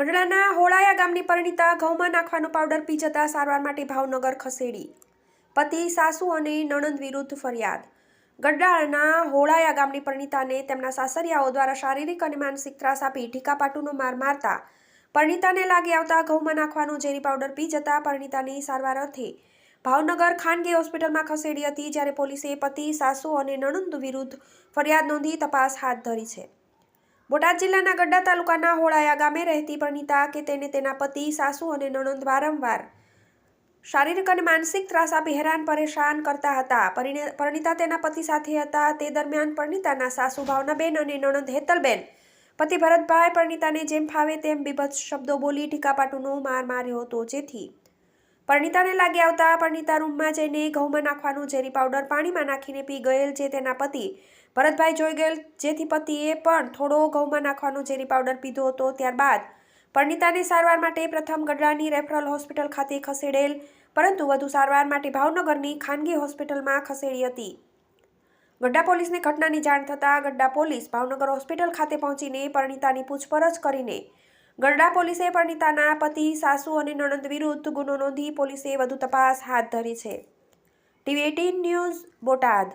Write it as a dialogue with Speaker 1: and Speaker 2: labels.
Speaker 1: ગઢડાના હોળાયા ગામની પરિણીતા ઘઉંમાં નાખવાનો પાવડર પી જતા સારવાર માટે ભાવનગર ખસેડી. પતિ, સાસુ અને નણંદ વિરુદ્ધ ફરિયાદ. ગઢડાના હોળાયા ગામની પરિણીતાને તેમના સાસરિયાઓ દ્વારા શારીરિક અને માનસિક ત્રાસ આપી ઢીકાપાટુનો માર મારતા પરિણીતાને લાગી આવતા ઘઉંમાં નાખવાનો ઝેરી પાવડર પી જતા પરિણીતાની સારવાર અર્થે ભાવનગર ખાનગી હોસ્પિટલમાં ખસેડી હતી, જ્યારે પોલીસે પતિ, સાસુ અને નણંદ વિરુદ્ધ ફરિયાદ નોંધી તપાસ હાથ ધરી છે. બોટાદ જિલ્લાના ગડ્ડા તાલુકાના હોળાયા ગામે રહેતી પ્રણીતા કે તેને તેના પતિ, સાસુ અને નણંદ વારંવાર શારીરિક અને માનસિક ત્રાસ આપી હેરાન, પરેશાન કરતા હતા. પરણિતા તેના પતિ સાથે હતા. તે દરમિયાન પરિણીતાના સાસુ ભાવનાબેન અને નણંદ હેતલબેન, પતિ ભરતભાઈ પરિણીતાને જેમ ફાવે તેમ બીભત્સ શબ્દો બોલી ટીકાપાટુનો માર માર્યો હતો. જેથી પરિણીતાને લાગી આવતા પરણિતા રૂમમાં જઈને ઘઉંમાં નાખવાનું ઝેરી પાવડર પાણીમાં નાખીને પી ગયેલ જે તેના પતિ. ભરતભાઈ જોઈ ગયેલ જેથી પતિએ પણ થોડો ઘઉંમાં નાખવાનો ઝેરી પાવડર પીધો હતો ત્યારબાદ પરણિતાને સારવાર માટે પ્રથમ ગઢડાની રેફરલ હોસ્પિટલ ખાતે ખસેડેલ, પરંતુ વધુ સારવાર માટે ભાવનગરની ખાનગી હોસ્પિટલમાં ખસેડી હતી. ગઢડા પોલીસને ઘટનાની જાણ થતાં ગઢડા પોલીસ ભાવનગર હોસ્પિટલ ખાતે પહોંચીને પરણિતાની પૂછપરછ કરીને ગઢડા પોલીસે પરિણીતાના પતિ, સાસુ અને નણંદ વિરુદ્ધ ગુનો નોંધી પોલીસે વધુ તપાસ હાથ ધરી છે. TV eighteen news Botad.